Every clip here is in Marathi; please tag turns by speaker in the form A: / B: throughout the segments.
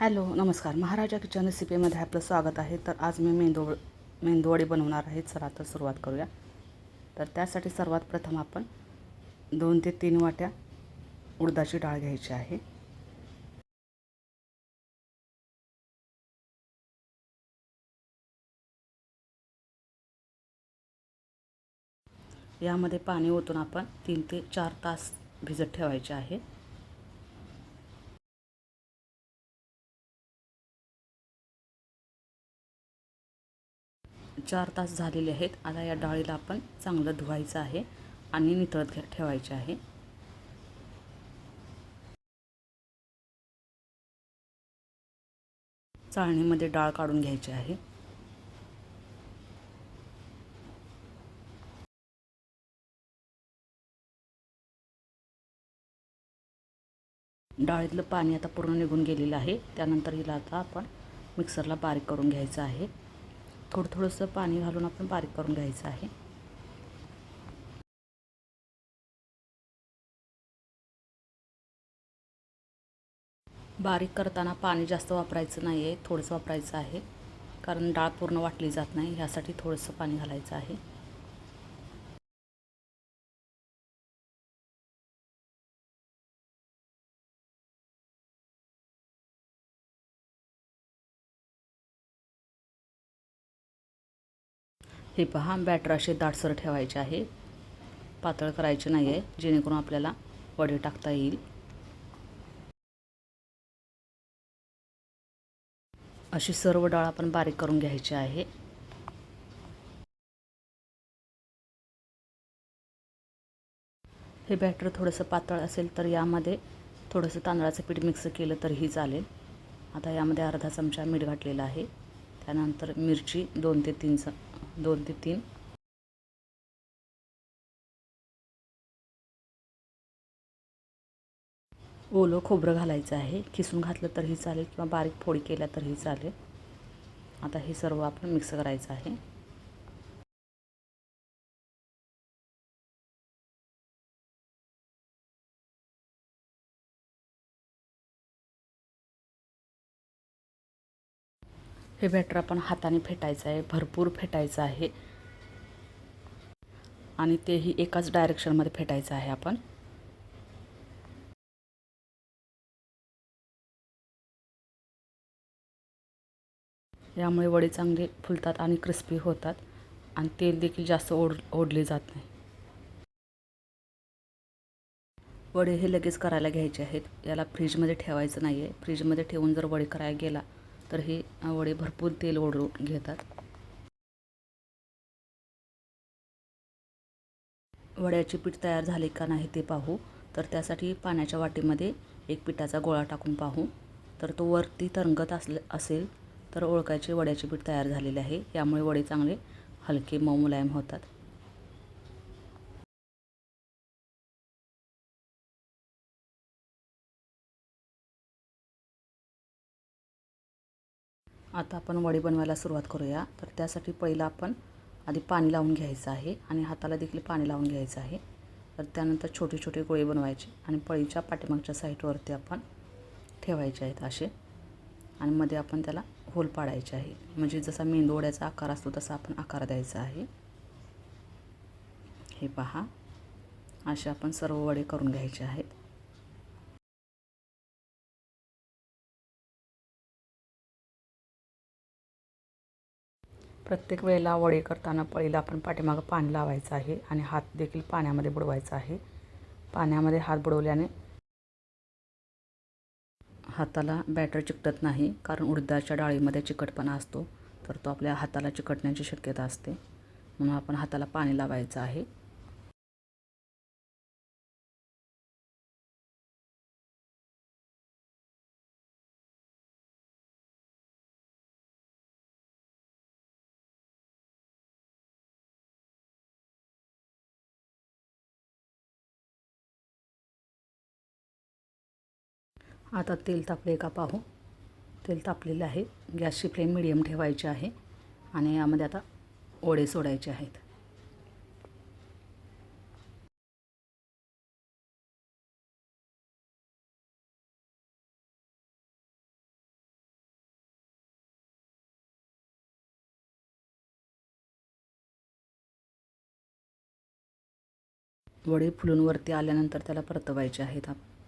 A: हॅलो नमस्कार. महाराजा किचन रेसिपीमध्ये आपलं स्वागत आहे. तर आज मी मेंदू मेंदूवडे बनवणार आहे. चला तर सुरुवात करूया. तर त्यासाठी सर्वात प्रथम आपण दोन ते तीन वाट्या उडदाची डाळ घ्यायची आहे. यामध्ये पाणी ओतून आपण तीन ते चार तास भिजत ठेवायचे आहे. चार तास झालेले आहेत. आता या डाळीला आपण चांगलं धुवायचं आहे आणि नितळत घ्या ठेवायचे आहे. चाळणीमध्ये डाळ काढून घ्यायची आहे. डाळीतलं पाणी आता पूर्ण निघून गेलेलं आहे. त्यानंतर हिला आता आपण मिक्सरला बारीक करून घ्यायचं आहे. थोडं थोडंसं पाणी घालून आपण बारीक करून घ्यायचं आहे. बारीक करताना पाणी जास्त वापरायचं नाही आहे थोडंसं वापरायचं आहे. कारण डाळ पूर्ण वाटली जात नाही ह्यासाठी थोडंसं पाणी घालायचं आहे. हे पहा बॅटर असे दाटसर ठेवायचे आहे. पातळ करायचे नाही आहे जेणेकरून आपल्याला वडे टाकता येईल. अशी सर्व डाळ आपण बारीक करून घ्यायची आहे. हे बॅटर थोडंसं पातळ असेल तर यामध्ये थोडंसं तांदळाचं पीठ मिक्स केलं तरीही चालेल. आता यामध्ये अर्धा चमचा मीठ घातलेला आहे. त्यानंतर मिरची दोन ते तीन च दोन ते तीन. ओलं खोबरं घालायचं आहे. किसून घातलं तरीही चालेल किंवा बारीक फोडी केल्या तरीही चालेल. आता हे सर्व आपण मिक्स करायचं आहे. हे बॅटर आपण हाताने फेटायचं आहे भरपूर फेटायचं आहे. आणि तेही एकाच डायरेक्शनमध्ये फेटायचं आहे आपण. यामुळे वडे चांगले फुलतात आणि क्रिस्पी होतात. आणि तेल देखील जास्त ओढ ओढले जात नाही. वडे हे लगेच करायला घ्यायचे आहेत. याला फ्रीजमध्ये ठेवायचं नाही आहे फ्रीजमध्ये ठेवून जर वडे करायला गेला तर हे वडे भरपूर तेल ओढून घेतात. वड्याचे पीठ तयार झाले का नाही ते पाहू. तर त्यासाठी पाण्याच्या वाटीमध्ये एक पिठाचा गोळा टाकून पाहू. तर तो वरती तरंगत असले असेल तर ओळखायचे वड्याचे पीठ तयार झालेले आहे. यामुळे वडे चांगले हलके मऊ मुलायम होतात. आता आपण वडी बनवायला सुरुवात करूया. तर त्यासाठी पहिलं आपण आधी पाणी लावून घ्यायचं आहे आणि हाताला देखील पाणी लावून घ्यायचं आहे. तर त्यानंतर छोटे छोटे गोळे बनवायचे आणि पळीच्या पाठीमागच्या साईडवरती आपण ठेवायचे आहेत असे. आणि मध्ये आपण त्याला होल पाडायचे आहे. म्हणजे जसा मेंदोड्याचा आकार असतो तसा आपण आकार द्यायचा आहे. हे पहा. असे आपण सर्व वडे करून घ्यायचे आहेत. प्रत्येक वेळेला वडे करताना पळीला आपण पाठीमागं पाणी लावायचं आहे आणि हात देखील पाण्यामध्ये बुडवायचा आहे. पाण्यामध्ये हात बुडवल्याने हाताला बॅटर चिकटत नाही कारण उडदाच्या डाळीमध्ये चिकटपणा असतो तर तो आपल्या हाताला चिकटण्याची शक्यता असते. म्हणून आपण हाताला पाणी लावायचं आहे. आता तेल तापले का पाहू. तेल तापलेलं आहे. गॅसची फ्लेम मिडियम ठेवायची आहे आणि यामध्ये आता ओळे सोडायचे आहेत. वडे फुलून वरती आल्यानंतर त्याला परतवायचे आहेत आपण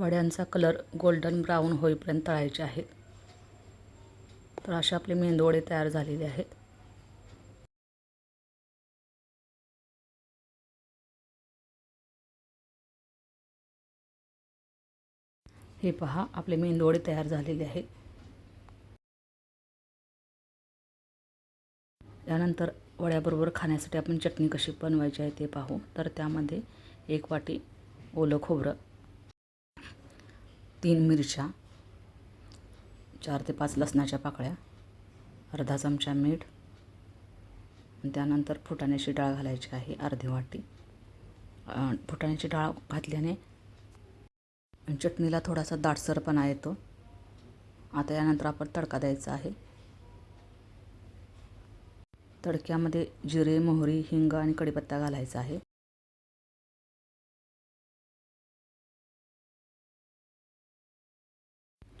A: वड्यांचा कलर गोल्डन ब्राऊन होईपर्यंत तळायचे आहेत. तर असे आपले मेंदूवडे तयार झालेले आहेत. हे पहा आपले मेंदूवडे तयार झालेले आहेत. त्यानंतर वड्याबरोबर खाण्यासाठी आपण चटणी कशी बनवायची आहे ते पाहू. तर त्यामध्ये एक वाटी ओलं खोबरं तीन मिरच्या चार ते पाच लसणाच्या पाकळ्या अर्धा चमचा मीठ त्यानंतर फुटाण्याची डाळ घालायची आहे अर्धी वाटी. फुटाण्याची डाळ घातल्याने चटणीला थोडासा दाटसरपणा येतो. आता यानंतर आपण तडका द्यायचा आहे. तडक्यामध्ये जिरे मोहरी हिंग आणि कढीपत्ता घालायचा आहे.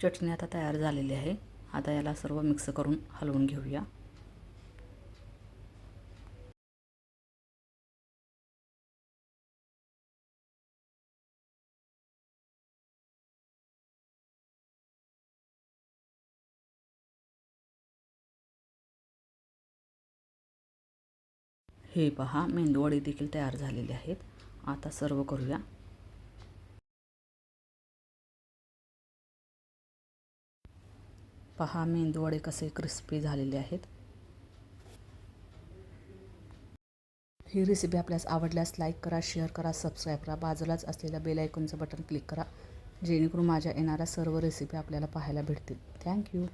A: चटणी आता तयार झालेली आहे. आता याला सर्व मिक्स करून हलवून घेऊया. हे पहा मेंदूवडी देखील तयार झालेले आहेत. आता सर्व करूया. पहा मेंदूवडे कसे क्रिस्पी झालेले आहेत. ही रेसिपी आपल्यास आवडल्यास लाईक करा शेअर करा सबस्क्राईब करा. बाजूलाच असलेल्या बेल आयकॉनचं बटन क्लिक करा जेणेकरून माझ्या येणाऱ्या सर्व रेसिपी आपल्याला पाहायला भेटतील. थँक्यू